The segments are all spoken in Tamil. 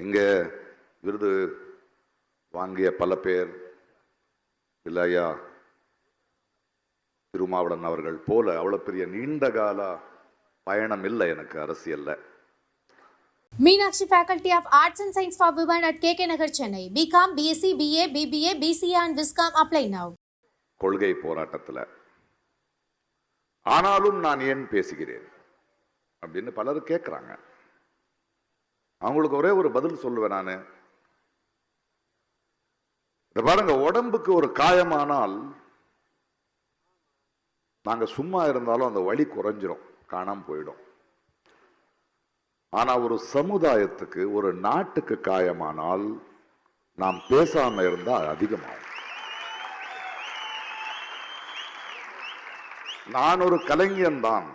இங்கே விருது வாங்கிய பல பேர் இல்லை ஐயா திருமாவளவன் அவர்கள் போல அவ்வளோ பெரிய நீண்ட கால பயணம் இல்லை எனக்கு அரசியல்ல Meenakshi Faculty of Arts and Science for Women at KK Nagar, Chennai. BCom, BSc, BA, BBA, BCA and Viscom. Apply now. கொள்கை போராட்டத்தில் ஆனாலும் நான் ஏன் பேசுகிறேன் அப்படின்னு பலர் கேட்குறாங்க அவங்களுக்கு ஒரே ஒரு பதில் சொல்லுவேன் நான். இந்த பாருங்க உடம்புக்கு ஒரு காயமானால் நாங்க சும்மா இருந்தாலும் அந்த வலி குறைஞ்சிரும் காணாம போயிடும். ஆனா ஒரு சமுதாயத்துக்கு ஒரு நாட்டுக்கு காயமானால் நாம் பேசாம இருந்தா அதிகமாகும். நான் ஒரு கலைஞன் தான்.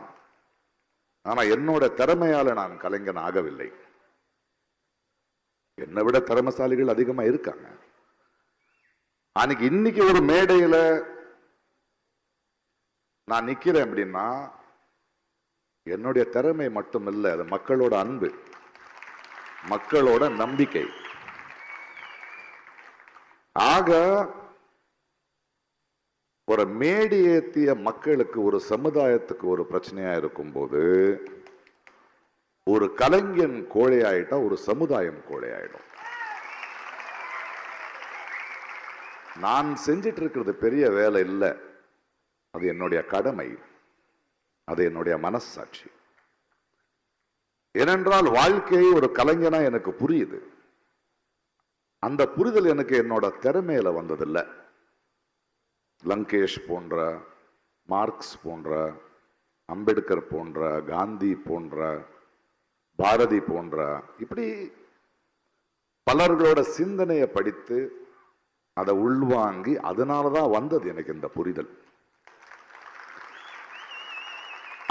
ஆனா என்னோட திறமையால நான் கலைஞன் ஆகவில்லை. என்னை விட திறமசாலிகள் அதிகமா இருக்காங்க. அன்னைக்கு இன்னைக்கு ஒரு மேடையில நான் நிக்கிறேன் அப்படின்னா என்னுடைய திறமை மட்டும் இல்லை அது மக்களோட அன்பு மக்களோட நம்பிக்கை. ஆக ஒரு மேடையேத்திய மக்களுக்கு ஒரு சமுதாயத்துக்கு ஒரு பிரச்சனையா இருக்கும்போது ஒரு கலைஞன் கோழையாயிட்டா ஒரு சமுதாயம் கோழையாயிடும். நான் செஞ்சிட்டு இருக்கிறது பெரிய வேலை இல்லை. அது என்னுடைய கடமை. அது என்னுடைய மனசாட்சி. ஏனென்றால் வாழ்க்கையை ஒரு கலைஞனா எனக்கு புரியுது. அந்த புரிதல் எனக்கு என்னோட திறமையில வந்ததில்லை. லங்கேஷ் போன்ற மார்க்ஸ் போன்ற அம்பேத்கர் போன்ற காந்தி போன்ற பாரதி போன்ற இப்படி பலர்களோட சிந்தனையை படித்து அதை உள்வாங்கி அதனால தான் வந்தது எனக்கு இந்த புரிதல்.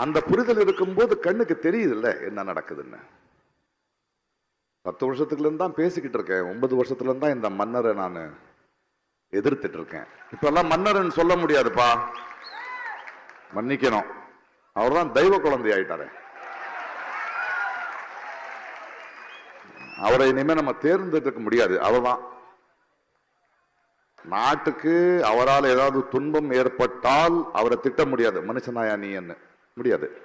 அந்த புரிதல் இருக்கும்போது கண்ணுக்கு தெரியுதுல்ல என்ன நடக்குதுன்னு. பத்து வருஷத்துக்குலேருந்து தான் பேசிக்கிட்டு இருக்கேன். ஒன்பது வருஷத்துல இருந்து தான் இந்த மன்னரை நான் எதிர்த்துட்டு இருக்கேன். இப்ப எல்லாம் மன்னர்னு சொல்ல முடியாதுப்பா. மன்னிக்கணும். அவர் தான் தெய்வ குழந்தை ஆயிட்டாரு அவரை இனிமே நம்ம தேர்ந்தெடுக்க முடியாது. அவர்தான். நாட்டுக்கு அவரால் ஏதாவது துன்பம் ஏற்பட்டால் அவரை திட்ட முடியாது. மனுஷனாயா நீ என்ன? முடியாது.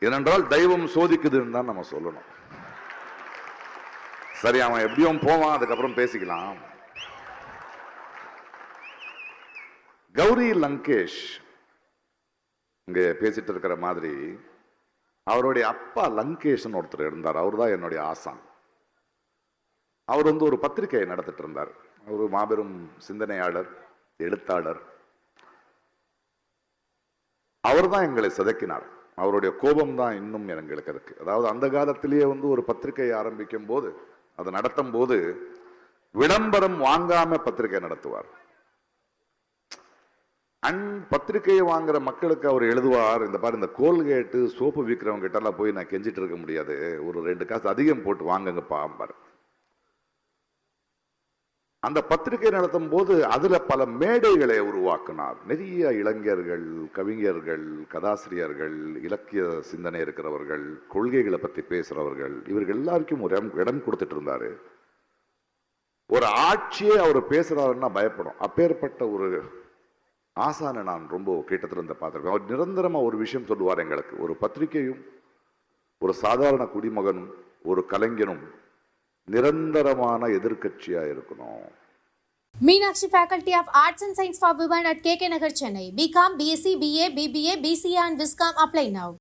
ஏனென்றால் தெய்வம் சோதிக்குதுன்னு தான் நம்ம சொல்லணும். சரி அவன் எப்படியும் போவான் அதுக்கப்புறம் பேசிக்கலாம். கௌரி லங்கேஷ் இங்க பேசிட்டு இருக்கிற மாதிரி அவருடைய அப்பா லங்கேஷ்னு ஒருத்தர் இருந்தார். அவர் தான் என்னுடைய ஆசான். அவர் வந்து ஒரு பத்திரிகையை நடத்திட்டு இருந்தார் ஒரு மாபெரும் சிந்தனையாளர் எழுத்தாளர். அவர் தான் எங்களை சிதைக்கினார். அவருடைய கோபம் தான் இன்னும் எங்களுக்கு இருக்கு. அதாவது அந்த காலத்திலேயே வந்து ஒரு பத்திரிகை ஆரம்பிக்கும் போது அதை நடத்தும் போது விளம்பரம் வாங்காம பத்திரிகை நடத்துவார். அன் பத்திரிகையை வாங்குற மக்களுக்கு அவர் எழுதுவார். இந்த பாரு இந்த கோல்கேட்டு சோப்பு விற்கிறவங்க கிட்டலாம் போய் நான் கெஞ்சிட்டு இருக்க முடியாது. ஒரு ரெண்டு காசு அதிகம் போட்டு வாங்குங்கப்பா பாரு. அந்த பத்திரிகை நடத்தும் போது அதுல பல மேடைகளை உருவாக்கினார். நிறைய இளைஞர்கள் கவிஞர்கள் கதாசிரியர்கள் இலக்கிய சிந்தனை இருக்கிறவர்கள் கொள்கைகளை பத்தி பேசுறவர்கள் இவர்கள் எல்லாருக்கும் ஒரு இடம் கொடுத்துட்டு இருந்தாரு ஒரு ஆட்சியே அவர் பேசுறாருன்னா பயப்படும். அப்பேற்பட்ட ஒரு ஆசானை நான் ரொம்ப கிட்டத்துல இருந்து பார்த்திருக்கேன் அவர் நிரந்தரமா ஒரு விஷயம் சொல்லுவார் எங்களுக்கு. ஒரு பத்திரிகையும் ஒரு சாதாரண குடிமகனும் ஒரு கலைஞனும் நிரந்தரமான எதிர்கட்சியாக இருக்கணும் Meenakshi faculty of arts and science for women at K Nagar Chennai BCom BSc BA BBA BCA and viscom apply now